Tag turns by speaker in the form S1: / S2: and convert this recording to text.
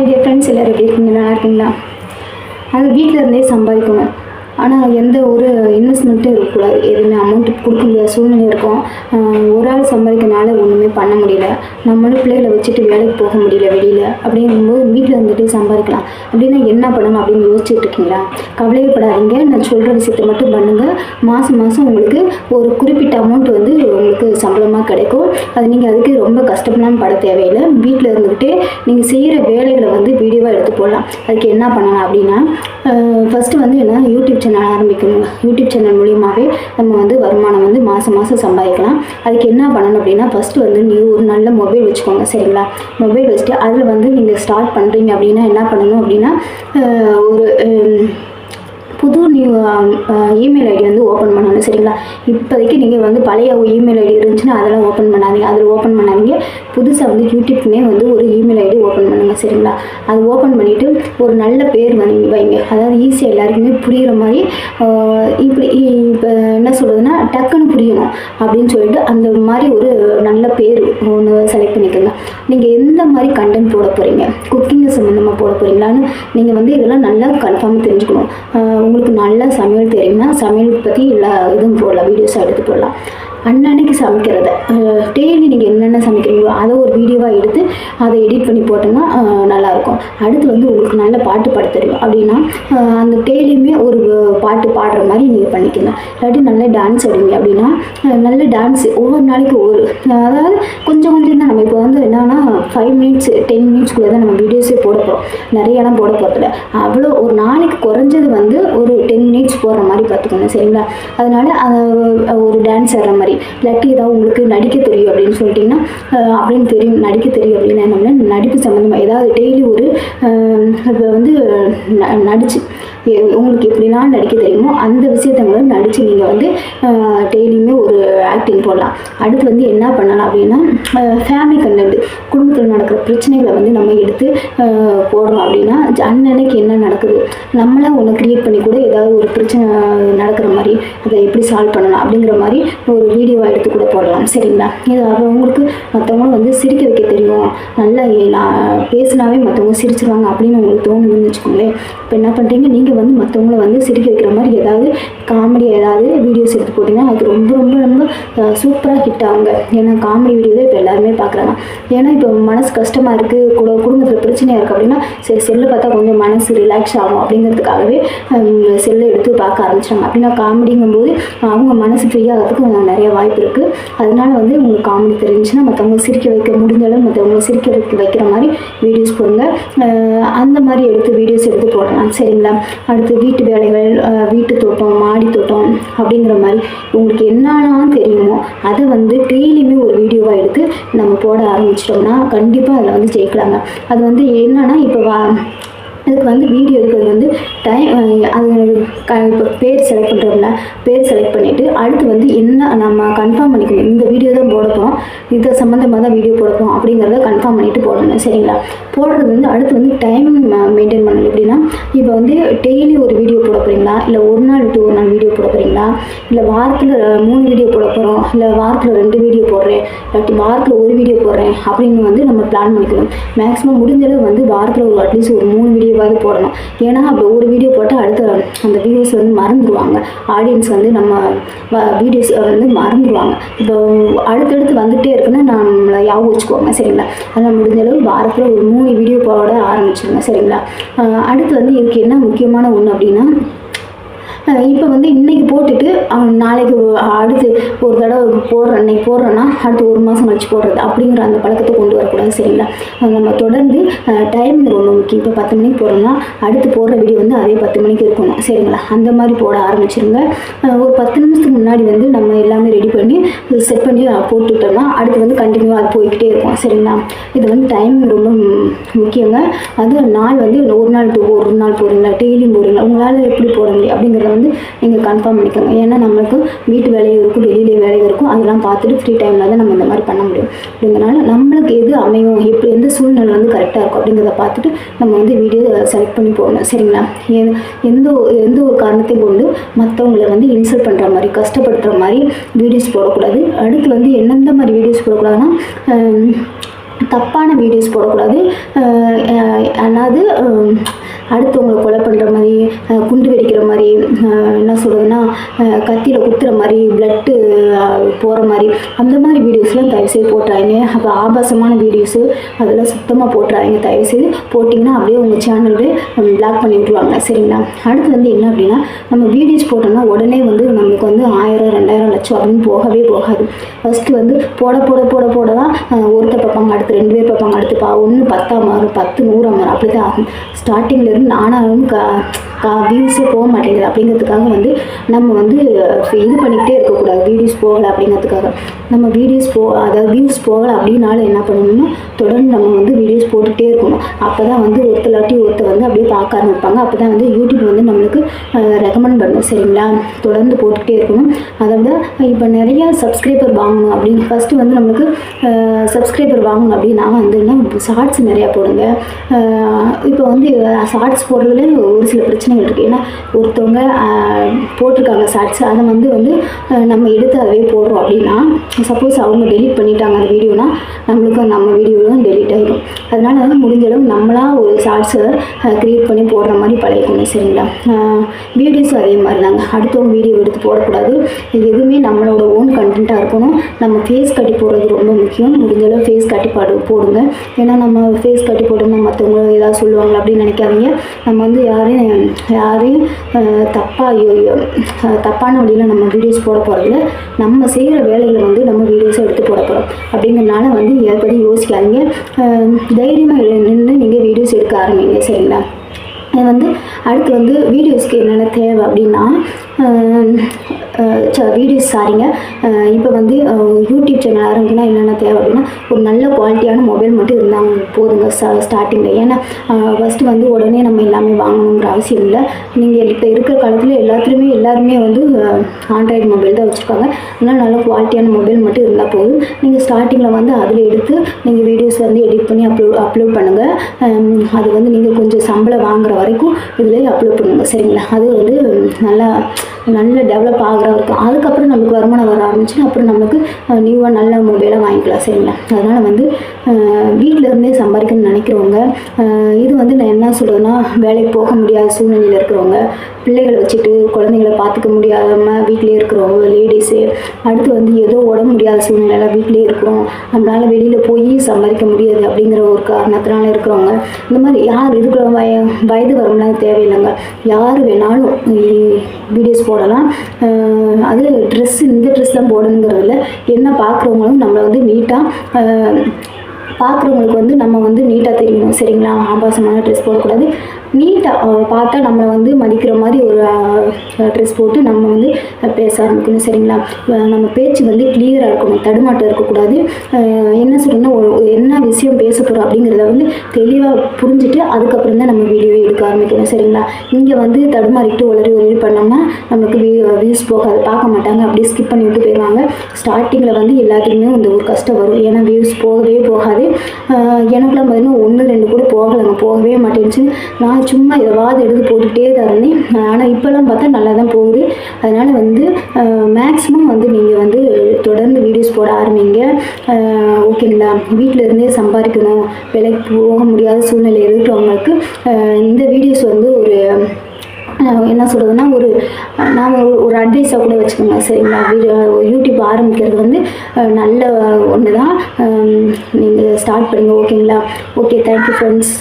S1: idea friends எல்லோரும் எப்படி இருக்கீங்க நல்லா இருக்கீங்களா அது வீட்டில் இருந்தே சம்பாதிக்குங்க ஆனால் எந்த ஒரு இன்வெஸ்ட்மெண்ட்டும் இருக்கக்கூடாது எதுவுமே அமௌண்ட் கொடுக்க முடியாத சூழ்நிலை இருக்கும் ஒரு ஆள் சம்பாதிக்கனால ஒன்றுமே பண்ண முடியல நம்மளும் பிள்ளைகளை வச்சுட்டு வேலைக்கு போக முடியல வெளியில் அப்படிங்கும்போது வீட்டில் இருந்துகிட்டே சம்பாதிக்கலாம் அப்படின்னா என்ன பண்ணணும் அப்படின்னு யோசிச்சுட்டு இருக்கீங்களா கவலையப்படாதீங்க நான் சொல்கிற விஷயத்தை மட்டும் பண்ணுங்கள் மாதம் மாதம் உங்களுக்கு ஒரு குறிப்பிட்ட அமௌண்ட் வந்து உங்களுக்கு சம்பளமாக கிடைக்கும் அது நீங்கள் அதுக்கு ரொம்ப கஷ்டப்படாமல் பட தேவையில்லை வீட்டில் இருந்துக்கிட்டே நீங்கள் செய்கிற வேலைகளை வந்து வீடியோவாக எடுத்து போடலாம் அதுக்கு என்ன பண்ணலாம் அப்படின்னா ஃபஸ்ட்டு வந்து என்ன யூடியூப் சேனல் ஆரம்பிக்கணும் யூடியூப் சேனல் மூலியமாகவே நம்ம வந்து வருமானம் வந்து மாதம் மாதம் சம்பாதிக்கலாம் அதுக்கு என்ன பண்ணணும் அப்படின்னா ஃபஸ்ட்டு வந்து நீ ஒரு நல்ல மொபைல் வச்சுக்கோங்க சரிங்களா மொபைல் வச்சுட்டு அதில் வந்து நீங்கள் ஸ்டார்ட் பண்ணுறீங்க அப்படின்னா என்ன பண்ணணும் அப்படின்னா ஒரு புது நியூ இமெயில் ஐடி வந்து ஓப்பன் பண்ணணும் சரிங்களா இப்போதைக்கு நீங்கள் வந்து பழைய இமெயில் ஐடி இருந்துச்சுன்னா அதெல்லாம் ஓப்பன் பண்ணாதீங்க அதில் ஓப்பன் பண்ணாதீங்க புதுசாக வந்து யூடியூப்னே வந்து ஒரு இமெயில் ஐடி ஓப்பன் பண்ணுங்கள் சரிங்களா அது ஓப்பன் பண்ணிவிட்டு ஒரு நல்ல பேர் வந்து வைங்க அதாவது ஈஸியாக எல்லாருக்குமே புரிகிற மாதிரி இப்படி இப்போ என்ன சொல்கிறது பண்ணிக்கலாம் அப்படின்னு சொல்லிட்டு அந்த மாதிரி ஒரு நல்ல பேர் ஒன்று செலக்ட் பண்ணிக்கோங்க நீங்கள் எந்த மாதிரி கண்டென்ட் போட போகிறீங்க குக்கிங் சம்மந்தமாக போட போகிறீங்களான்னு நீங்கள் வந்து இதெல்லாம் நல்லா கன்ஃபார்மாக தெரிஞ்சுக்கணும் உங்களுக்கு நல்லா சமையல் தெரியும்னா சமையல் பற்றி எல்லா இதுவும் போடலாம் வீடியோஸாக எடுத்து போடலாம் அன்னன்னைக்கு சமைக்கிறத டெய்லி நீங்கள் என்னென்ன சமைக்கிறீங்களோ அதை ஒரு வீடியோவாக எடுத்து அதை எடிட் பண்ணி போட்டோம்னா நல்லாயிருக்கும் அடுத்து வந்து உங்களுக்கு நல்ல பாட்டு பாட தெரியும் அப்படின்னா அந்த டெய்லியுமே ஒரு பாட்டு பாடுற மாதிரி நீங்கள் பண்ணிக்கணும் இல்லாட்டி நல்ல டான்ஸ் ஆடுவீங்க அப்படின்னா நல்ல டான்ஸ் ஒவ்வொரு நாளைக்கு ஒரு அதாவது கொஞ்சம் கொஞ்சம் தான் நம்ம இப்போ வந்து என்னென்னா ஃபைவ் மினிட்ஸ் டென் மினிட்ஸ்க்குள்ளே தான் நம்ம வீடியோஸே போட போகிறோம் நிறைய இடம் போட போகிறதில்ல அவ்வளோ ஒரு நாளைக்கு குறைஞ்சது வந்து ஒரு டென் மினிட்ஸ் போடுற மாதிரி பார்த்துக்கணும் சரிங்களா அதனால் ஒரு டான்ஸ் ஆடுற மாதிரி மாதிரி இல்லாட்டி ஏதாவது உங்களுக்கு நடிக்க தெரியும் அப்படின்னு சொல்லிட்டிங்கன்னா அப்படின்னு தெரியும் நடிக்க தெரியும் அப்படின்னா என்ன நடிப்பு சம்மந்தமாக ஏதாவது டெய்லி ஒரு இப்போ வந்து நடிச்சு உங்களுக்கு எப்படிலாம் நடிக்க தெரியுமோ அந்த விஷயத்த நடித்து நீங்கள் வந்து டெய்லியுமே ஒரு ஆக்டிங் போடலாம் அடுத்து வந்து என்ன பண்ணலாம் அப்படின்னா ஃபேமிலி கண்டென்ட் குடும்பத்தில் நடக்கிற பிரச்சனைகளை வந்து நம்ம எடுத்து போடுறோம் அப்படின்னா அன்னன்னைக்கு என்ன நடக்குது நம்மளாம் ஒன்று க்ரியேட் பண்ணி கூட ஏதாவது ஒரு பிரச்சனை நடக்கிற மாதிரி அதை எப்படி சால்வ் பண்ணலாம் அப்படிங்கிற மாதிரி ஒரு வீடியோவாக எடுத்து கூட போடலாம் சரிங்களா இது உங்களுக்கு மற்றவங்களும் வந்து சிரிக்க வைக்க தெரியும் நல்லா நான் பேசினாவே மற்றவங்க சிரிச்சிருவாங்க அப்படின்னு உங்களுக்கு தோணுன்னு வச்சுக்கோங்களேன் இப்போ என்ன பண்ணுறீங்க நீங்கள் நீங்கள் வந்து மற்றவங்கள வந்து சிரிக்க வைக்கிற மாதிரி ஏதாவது காமெடி ஏதாவது வீடியோஸ் எடுத்து போட்டிங்கன்னா அது ரொம்ப ரொம்ப ரொம்ப சூப்பராக ஹிட் ஆகுங்க ஏன்னா காமெடி வீடியோ தான் இப்போ எல்லாருமே பார்க்குறாங்க ஏன்னா இப்போ மனசு கஷ்டமாக இருக்குது கூட குடும்பத்தில் பிரச்சனையாக இருக்குது அப்படின்னா சரி செல்லு பார்த்தா கொஞ்சம் மனசு ரிலாக்ஸ் ஆகும் அப்படிங்கிறதுக்காகவே செல்லை எடுத்து பார்க்க ஆரம்பிச்சாங்க அப்படின்னா காமெடிங்கும்போது அவங்க மனசு ஃப்ரீயாகிறதுக்கு நிறைய வாய்ப்பு இருக்குது அதனால் வந்து உங்களுக்கு காமெடி தெரிஞ்சுன்னா மற்றவங்க சிரிக்க வைக்க முடிஞ்சாலும் மற்றவங்க சிரிக்க வைக்க வைக்கிற மாதிரி வீடியோஸ் போடுங்க அந்த மாதிரி எடுத்து வீடியோஸ் எடுத்து போடலாம் சரிங்களா அடுத்து வீட்டு வேலைகள் வீட்டு தோட்டம் மாடி தோட்டம் அப்படிங்கிற மாதிரி உங்களுக்கு என்னெல்லாம் தெரியுமோ அதை வந்து டெய்லியுமே ஒரு வீடியோவாக எடுத்து நம்ம போட ஆரம்பிச்சிட்டோம்னா கண்டிப்பாக அதில் வந்து ஜெயிக்கலாங்க அது வந்து என்னென்னா இப்போ வா அதுக்கு வந்து வீடியோ எடுக்கிறது வந்து டைம் அது க இப்போ பேர் செலக்ட் பண்ணுறோம்ல பேர் செலக்ட் பண்ணிவிட்டு அடுத்து வந்து என்ன நம்ம கன்ஃபார்ம் பண்ணிக்கணும் இந்த வீடியோ தான் போடப்போம் இது சம்மந்தமாக தான் வீடியோ போடணும் அப்படிங்கிறத கன்ஃபார்ம் பண்ணிவிட்டு போடணும் சரிங்களா போடுறது வந்து அடுத்து வந்து டைமிங் மெயின்டைன் பண்ணணும் எப்படின்னா இப்போ வந்து டெய்லி ஒரு வீடியோ போட போகிறீங்களா இல்லை ஒரு நாள் விட்டு ஒரு நாள் வீடியோ போட போகிறீங்களா இல்லை வாரத்தில் மூணு வீடியோ போட போகிறோம் இல்லை வாரத்தில் ரெண்டு வீடியோ போடுறேன் இல்லாட்டி வாரத்தில் ஒரு வீடியோ போடுறேன் அப்படின்னு வந்து நம்ம பிளான் பண்ணிக்கணும் மேக்ஸிமம் முடிஞ்சளவு வந்து வாரத்தில் ஒரு அட்லீஸ்ட் ஒரு மூணு வீடியோவாவது போடணும் ஏன்னா அப்படி ஒரு வீடியோ போட்டால் அடுத்த அந்த வியூஸ் வந்து மறந்துடுவாங்க ஆடியன்ஸ் வந்து நம்ம வீடியோஸ் வந்து மறந்துடுவாங்க இப்போ அடுத்தடுத்து வந்துகிட்டே இருக்குன்னு நம்மளை ஞாபகம் வச்சுக்கோங்க சரிங்களா முடிஞ்ச முடிஞ்சளவு வாரத்தில் ஒரு மூணு வீடியோ போட ஆரம்பிச்சிருங்க சரிங்களா அடுத்து வந்து இதுக்கு என்ன முக்கியமான ஒன்று அப்படின்னா இப்போ வந்து இன்றைக்கி போட்டுட்டு நாளைக்கு அடுத்து ஒரு தடவை போடுற இன்னைக்கு போடுறோன்னா அடுத்து ஒரு மாதம் கழிச்சு போடுறது அப்படிங்கிற அந்த பழக்கத்தை கொண்டு வரக்கூடாது சரிங்களா நம்ம தொடர்ந்து டைம் ரொம்ப முக்கியம் இப்போ பத்து மணிக்கு போடுறோம்னா அடுத்து போடுற வீடியோ வந்து அதே பத்து மணிக்கு இருக்கணும் சரிங்களா அந்த மாதிரி போட ஆரம்பிச்சிருங்க ஒரு பத்து நிமிஷத்துக்கு முன்னாடி வந்து நம்ம எல்லாமே ரெடி பண்ணி செட் பண்ணி போட்டுவிட்டோம்னா அடுத்து வந்து கண்டினியூவாக அது போய்கிட்டே இருக்கும் சரிங்களா இது வந்து டைம் ரொம்ப முக்கியங்க அது நாள் வந்து ஒரு நாள் ஒரு நாள் போகிறீங்களா டெய்லியும் போகிறீங்களா உங்களால் எப்படி போட முடியும் அப்படிங்கிறத வந்து நீங்கள் கன்ஃபார்ம் பண்ணிக்கோங்க ஏன்னா நம்மளுக்கு வீட்டு வேலையும் இருக்கும் வெளியிலே வேலையும் இருக்கும் அதெல்லாம் பார்த்துட்டு ஃப்ரீ டைமில் தான் நம்ம இந்த மாதிரி பண்ண முடியும் அப்படிங்கிறனால நம்மளுக்கு எது அமையும் எப்படி எந்த சூழ்நிலை வந்து கரெக்டாக இருக்கும் அப்படிங்கிறத பார்த்துட்டு நம்ம வந்து வீடியோ செலக்ட் பண்ணி போகணும் சரிங்களா எந்த எந்த ஒரு காரணத்தை கொண்டு மற்றவங்களை வந்து இன்சல்ட் பண்ணுற மாதிரி கஷ்டப்படுற மாதிரி வீடியோஸ் போடக்கூடாது அடுத்து வந்து எந்தெந்த மாதிரி வீடியோஸ் போடக்கூடாதுன்னா தப்பான வீடியோஸ் போடக்கூடாது அதாவது அடுத்தவங்களை கொலை பண்ணுற மாதிரி குண்டு வெடிக்கிற மாதிரி என்ன சொல்கிறதுன்னா கத்தியில் குத்துற மாதிரி பிளட்டு போகிற மாதிரி அந்த மாதிரி வீடியோஸ்லாம் தயவுசெய்து போட்டுறாங்க அப்போ ஆபாசமான வீடியோஸு அதெல்லாம் சுத்தமாக போட்டுறாங்க தயவுசெய்து போட்டிங்கன்னா அப்படியே உங்கள் சேனல் பிளாக் பண்ணி விட்ருவாங்க சரிங்களா அடுத்து வந்து என்ன அப்படின்னா நம்ம வீடியோஸ் போட்டோம்னா உடனே வந்து நம்ம அப்படின்னு போகவே போகாது ஃபஸ்ட்டு வந்து போட போட போட போட தான் ஒருத்த பார்ப்பாங்க அடுத்து ரெண்டு பேர் பார்ப்பாங்க அடுத்து பா ஒன்று பத்தாம் மாறும் பத்து நூறாம் மாறும் அப்படி தான் ஆகும் ஸ்டார்டிங்லேருந்து நானாலும் கா கா வியூஸே போக மாட்டேங்குது அப்படிங்கிறதுக்காக வந்து நம்ம வந்து இது பண்ணிக்கிட்டே இருக்கக்கூடாது வீடியோஸ் போகலை அப்படிங்கிறதுக்காக நம்ம வீடியோஸ் போ அதாவது வியூஸ் போகலை அப்படின்னால என்ன பண்ணணும்னா தொடர்ந்து நம்ம வந்து வீடியோஸ் போட்டுகிட்டே இருக்கணும் அப்போ தான் வந்து ஒருத்தலாட்டி ஒருத்த வந்து அப்படியே பார்க்க ஆரம்பிப்பாங்க அப்போ தான் வந்து யூடியூப் வந்து நம்மளுக்கு ரெக்கமெண்ட் பண்ணும் சரிங்களா தொடர்ந்து போட்டுக்கிட்டே இருக்கணும் அதை விட இப்போ நிறையா சப்ஸ்கிரைபர் வாங்கணும் அப்படின்னு ஃபஸ்ட்டு வந்து நம்மளுக்கு சப்ஸ்கிரைபர் வாங்கணும் அப்படின்னா வந்து என்ன ஷார்ட்ஸ் நிறையா போடுங்க இப்போ வந்து ஷார்ட்ஸ் போடுறதுல ஒரு சில பிரச்சனைகள் இருக்குது ஏன்னா ஒருத்தவங்க போட்டிருக்காங்க ஷார்ட்ஸ் அதை வந்து வந்து நம்ம எடுத்து அதே போடுறோம் அப்படின்னா சப்போஸ் அவங்க டெலிட் பண்ணிட்டாங்க அந்த வீடியோனால் நம்மளுக்கு நம்ம வீடியோவும் டெலிட் ஆகிடும் அதனால் வந்து முடிஞ்ச அளவு நம்மளாக ஒரு ஷார்ட்ஸை க்ரியேட் பண்ணி போடுற மாதிரி பழகிக்கணும் சரிங்களா வீடியோஸும் அதே மாதிரி தாங்க அடுத்தவங்க வீடியோ எடுத்து போடக்கூடாது இது எதுவுமே நம்மளோட ஓன் கண்டென்ட்டாக இருக்கணும் நம்ம ஃபேஸ் கட்டி போடுறது ரொம்ப முக்கியம் முடிஞ்சளவு ஃபேஸ் கட்டி பாடு போடுங்க ஏன்னா நம்ம ஃபேஸ் கட்டி போட்டோம்னா மற்றவங்க ஏதாவது சொல்லுவாங்களா அப்படின்னு நினைக்காதீங்க நம்ம வந்து யாரையும் யாரையும் தப்பாக தப்பான வழியில் நம்ம வீடியோஸ் போட போகிறதில்ல நம்ம செய்கிற வேலையில் வந்து நம்ம வீடியோஸை எடுத்து போட போகிறோம் அப்படிங்கிறனால வந்து எதைப்படி யோசிக்காதீங்க தைரியமாக நின்று நீங்கள் வீடியோஸ் எடுக்க ஆரம்பிங்க சரிங்களா வந்து அடுத்து வந்து வீடியோஸ்க்கு என்னென்ன தேவை அப்படின்னா வீடியோஸ் சாரிங்க இப்போ வந்து யூடியூப் சேனல் ஆரம்பிக்கணும் என்னென்ன தேவை அப்படின்னா ஒரு நல்ல குவாலிட்டியான மொபைல் மட்டும் இருந்தால் போதுங்க ஸ்டார்டிங்கில் ஏன்னா ஃபஸ்ட்டு வந்து உடனே நம்ம எல்லாமே வாங்கணுங்கிற அவசியம் இல்லை நீங்கள் இப்போ இருக்கிற காலத்தில் எல்லாத்துலேயுமே எல்லாருமே வந்து ஆண்ட்ராய்டு மொபைல் தான் வச்சுருக்காங்க அதனால் நல்ல குவாலிட்டியான மொபைல் மட்டும் இருந்தால் போதும் நீங்கள் ஸ்டார்டிங்கில் வந்து அதில் எடுத்து நீங்கள் வீடியோஸ் வந்து எடிட் பண்ணி அப்லோட் அப்லோட் பண்ணுங்கள் அது வந்து நீங்கள் கொஞ்சம் சம்பளம் வாங்குற வரைக்கும் இதில் அப்லோட் பண்ணுங்கள் சரிங்களா அது வந்து நல்லா நல்ல டெவலப் ஆகிற வரைக்கும் அதுக்கப்புறம் நம்மளுக்கு வருமானம் வர ஆரம்பிச்சுன்னா அப்புறம் நம்மளுக்கு நியூவாக நல்ல மொபைலாக வாங்கிக்கலாம் சரிங்களா அதனால் வந்து வீட்டிலருந்தே சம்பாதிக்கணும்னு நினைக்கிறவங்க இது வந்து நான் என்ன சொல்கிறதுனா வேலைக்கு போக முடியாத சூழ்நிலையில் இருக்கிறவங்க பிள்ளைகளை வச்சுட்டு குழந்தைங்களை பார்த்துக்க முடியாமல் வீட்டிலே இருக்கிறவங்க கேஸு அடுத்து வந்து ஏதோ உடம்பு முடியாத சூழ்நிலையில் வீட்டிலே இருக்கிறோம் நம்மளால் வெளியில் போய் சம்பாதிக்க முடியாது அப்படிங்கிற ஒரு காரணத்தினால இருக்கிறவங்க இந்த மாதிரி யார் இதுக்குள்ள வய வயது வரம்லாம் தேவையில்லைங்க யார் வேணாலும் வீடியோஸ் போடலாம் அது ட்ரெஸ் இந்த ட்ரெஸ் தான் போடணுங்கிறதுல என்ன பார்க்குறவங்களும் நம்மளை வந்து நீட்டாக பார்க்குறவங்களுக்கு வந்து நம்ம வந்து நீட்டாக தெரியணும் சரிங்களா ஆபாசமான ட்ரெஸ் போடக்கூடாது நீட்டாக பார்த்தா நம்மளை வந்து மதிக்கிற மாதிரி ஒரு ட்ரெஸ் போட்டு நம்ம வந்து பேச ஆரம்பிக்கணும் சரிங்களா நம்ம பேச்சு வந்து கிளியராக இருக்கணும் தடுமாட்டம் இருக்கக்கூடாது என்ன சொல்லணும்னா என்ன விஷயம் பேச போகிறோம் அப்படிங்கிறத வந்து தெளிவாக புரிஞ்சுட்டு அதுக்கப்புறம் தான் நம்ம வீடியோ எடுக்க ஆரம்பிக்கணும் சரிங்களா இங்கே வந்து தடுமாறிட்டு உளறி உளறி பண்ணோம்னா நமக்கு வியூஸ் போகாது பார்க்க மாட்டாங்க அப்படியே ஸ்கிப் பண்ணி விட்டு போயிடுவாங்க ஸ்டார்டிங்கில் வந்து எல்லாத்துக்குமே வந்து ஒரு கஷ்டம் வரும் ஏன்னா வியூஸ் போகவே போகாது எனக்குலாம் பார்த்தீங்கன்னா ஒன்று ரெண்டு கூட போகலை நான் போகவே மாட்டேன்ச்சு நான் சும்மா எதாவது எடுத்து போட்டுகிட்டே தான் இருந்தேன் ஆனால் இப்போல்லாம் பார்த்தா நல்லா தான் போகுது அதனால் வந்து மேக்ஸிமம் வந்து நீங்கள் வந்து தொடர்ந்து வீடியோஸ் போட ஆரம்பிங்க ஓகேங்களா வீட்டில் இருந்தே சம்பாதிக்கணும் விலைக்கு போக முடியாத சூழ்நிலை இருக்கிறவங்களுக்கு இந்த வீடியோஸ் வந்து ஒரு என்ன சொல்கிறதுன்னா ஒரு நாம் ஒரு அட்வைஸாக கூட வச்சுக்கோங்க சரிங்களா யூடியூப் ஆரம்பிக்கிறது வந்து நல்ல ஒன்று தான் நீங்கள் ஸ்டார்ட் பண்ணுங்கள் ஓகேங்களா ஓகே தேங்க்யூ ஃப்ரெண்ட்ஸ்